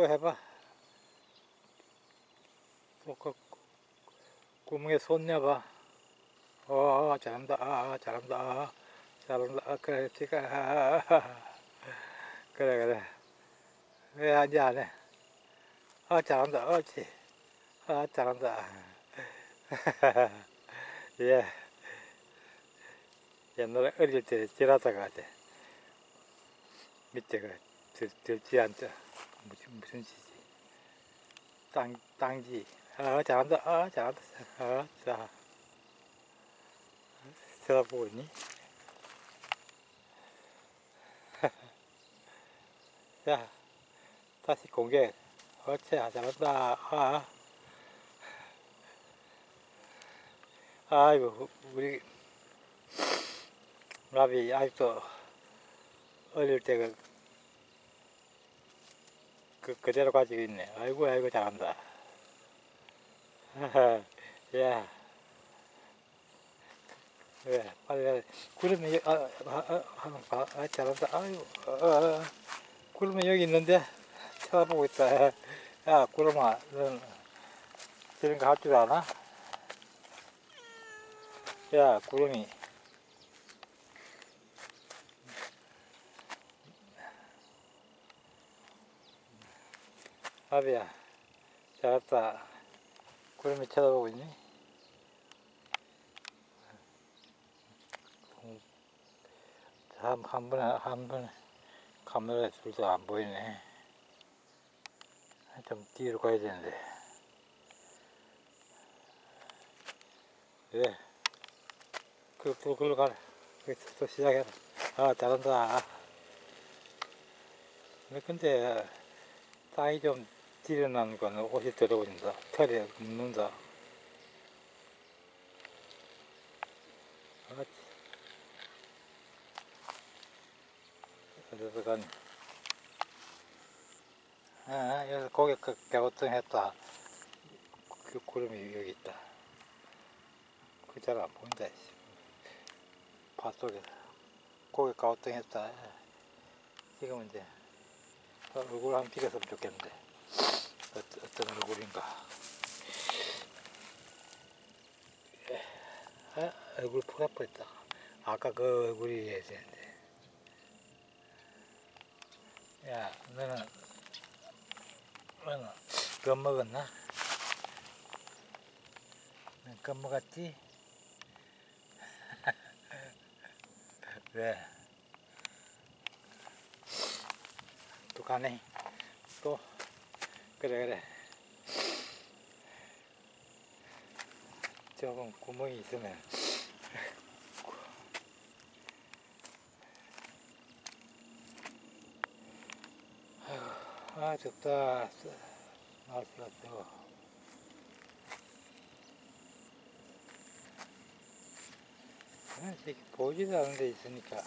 또 해봐. 또 그, 구멍에 손 내봐. 어, 잘한다. 아, 잘한다. 아, 잘한다. 아, 그래. 아, 그래, 그래. 왜 하지 안 해? 아, 잘한다. 옳지. 아, 잘한다. 예. 옛날에 어릴 때 지라다가 이제 밑에 그 들, 들지 않자. 무슨, 무슨 지지? 땅, 땅지. 아, 잘한다. 아, 잘한다. 아, 자. 쳐다보고 있니? 자, 다시 공개. 옳지. 아, 잘한다. 아. 아이고, 우리, 라비, 아직도 어릴 때 그, 그, 그대로 가지고 있네. 아이고, 아이고, 잘한다. 야. 왜, 빨리, 빨리. 구름이, 여- 아, 아, 아. 아, 잘한다. 아유, 아, 아, 아. 구름이 여기 있는데, 쳐다보고 있다. 야, 구름아, 넌, 저런 거 할 줄 아나? 야, 구름이. 아비야, 잘했다. 구름이 쳐다보고 있니? 한, 한 번에, 한 번에 카메라에 둘도 안 보이네. 좀 뒤로 가야 되는데. 왜? 그, 또, 글로 가라. 그, 또 시작해라. 아, 잘한다. 근데, 땅이 좀 들여나는 거는 옷이 들어오진다. 털이 묻는다. 아, 어디서 가니? 아, 여기서 고개 그 갸우뚱 했다. 그 구름이 여기 있다. 그 잘 안 보인다. 씨. 밭속에 고개 갸우뚱 했다. 지금 이제 얼굴 한번 비겼으면 좋겠는데 어, 어떤 얼굴인가? 아, 얼굴 포개버렸다. 아까 그 얼굴이어야 되는데. 야, 너는 너는 겁 먹었나? 넌겁 먹었지? 왜? 또 가네. 또 그래 그래. 조금 구멍이 있으면 아 덥다. 날씨가 더워. 아, 보지도 않은 데 있으니까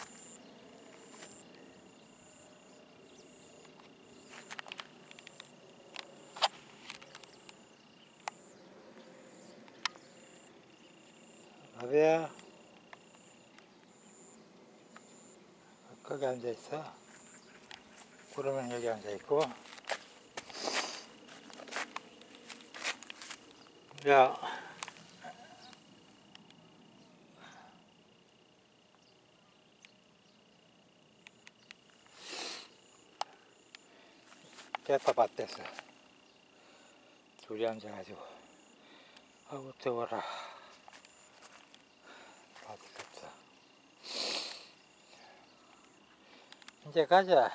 아베야 거기 앉아 있어. 구름은 여기 앉아 있고. 야. 대파밭 됐어. 둘이 앉아가지고. 아우, 더워라. 밭이 됐어. 이제 가자.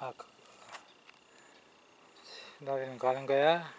아, 그, 나리는 가는 거야?